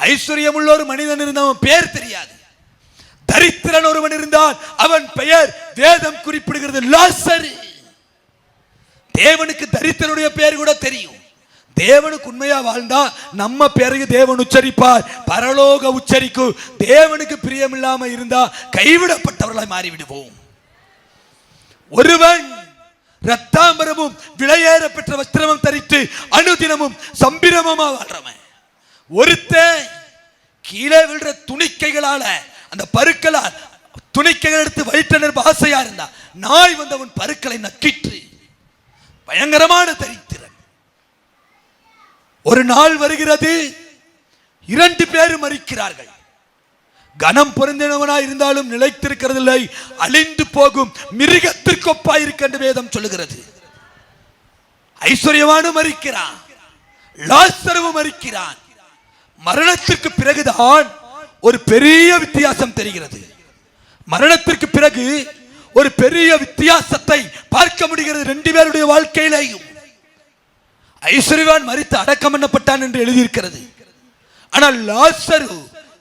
ஐஸ்வர்யம் உள்ள ஒரு மனிதன் இருந்தவன் பேர் தெரியாது. தரித்திரன் ஒருவன் இருந்தால் அவன் பெயர் வேதம் குறிப்பிடுகிறது. லாசரி. தேவனுக்கு தரித்திரனுடைய பெயர் கூட தெரியும். தேவனுக்கு உண்மையா வாழ்ந்தா நம்ம பேரையும் தேவன் உச்சரிப்பார். பரலோக உச்சரிக்கும். தேவனுக்கு பிரியமில்லாம இருந்தா கைவிடப்பட்டவர்களாய் மாறிவிடுவோம். ஒருவன் ரத்தாம்பரமும் விலையேற பெற்ற வஸ்திரமும் தரித்து அனுதினமும் சம்பிரமமா வாழ்றவன். ஒருத்தன் கீழே விழுற துணிக்கைகளால அந்த பருக்களால் துணிக்கைகள் எடுத்து வயிற்று ஆசையா இருந்தா நாய் வந்து அவன் பருக்களை நக்கிற்று. பயங்கரமான தரித்திரன். ஒரு நாள் வருகிறது இரண்டு பேரும் மறிக்கிறார்கள். கனம் பொருந்தினவனாய் இருந்தாலும் நிலைத்திருக்கிறதில்லை அழிந்து போகும் மிருகத்திற்கு ஒப்பாயிருக்க என்று வேதம் சொல்லுகிறது. ஐஸ்வர்யவானும் மறிக்கிறான் லாஸ்தரவும் மறிக்கிறான். மரணத்திற்கு பிறகுதான் ஒரு பெரிய வித்தியாசம் தெரிகிறது. மரணத்திற்கு பிறகு ஒரு பெரிய வித்தியாசத்தை பார்க்க முடிகிறது ரெண்டு பேருடைய வாழ்க்கையிலேயும். ஐஸ்வர்யவான் மறித்து அடக்கம் பண்ணப்பட்டான் என்று எழுதியிருக்கிறது. ஆனால் லாசரு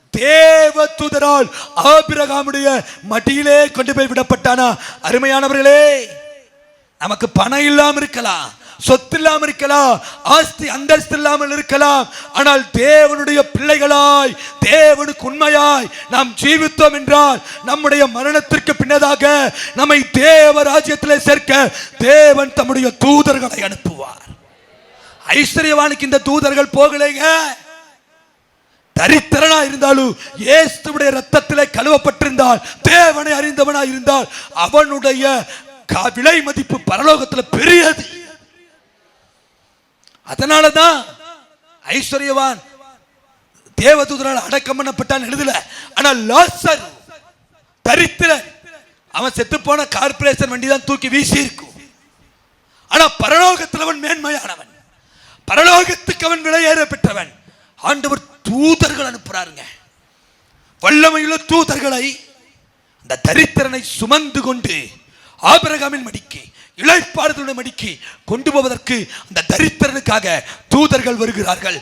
தேவ தூதரால் ஆபிரகாமுடைய மடியிலே கொண்டு போய் விடப்பட்டானா? அருமையானவர்களே நமக்கு பணம் இல்லாம இருக்கலாம். சொத்து இல்லாமல் இருக்கலாம் ஆஸ்தி அந்தஸ்து இல்லாமல் இருக்கலாம். ஆனால் தேவனுடைய பிள்ளைகளாய் தேவனுக்கு உண்மையாய் நாம் ஜீவித்தோம் என்றால் நம்முடைய மரணத்திற்கு பின்னதாக நம்மை தேவ ராஜ்யத்தில் சேர்க்க தேவன் தம்முடைய தூதர்களை அனுப்புவார். ஐஸ்வர்யவானுக்கு இந்த தூதர்கள் போகலைங்க. தரித்திரனா இருந்தாலும் இயேசுடைய ரத்தத்திலே கழுவப்பட்டிருந்தால் தேவனை அறிந்தவனா இருந்தால் அவனுடைய க- விலை மதிப்பு பரலோகத்தில் பெரியது. அதனாலதான் ஐஸ்வர்யவான் தேவதூதரால் அடக்கம் பண்ணப்பட்டான் எழுதல. ஆனா லாசர் தரித்திரன் அவன் செத்து போன கார்பரேஷன் வண்டி தான் தூக்கி வீசி இருக்கும் ஆனா பரலோகத்தில் அவன் மேன்மையானவன். பரலோகத்துக்கு அவன் விலையேற பெற்றவன். ஆண்டவர் தூதர்கள் அனுப்புறாருங்க. வல்லமையுள்ள தூதர்களை அந்த தரித்திரனை சுமந்து கொண்டு ஆபிரகாமின் மடிக்கு இளைப்பாறுதலுடைய மடிக்கு கொண்டு போவதற்கு அந்த தரித்திரனுக்காக தூதர்கள் வருகிறார்கள்.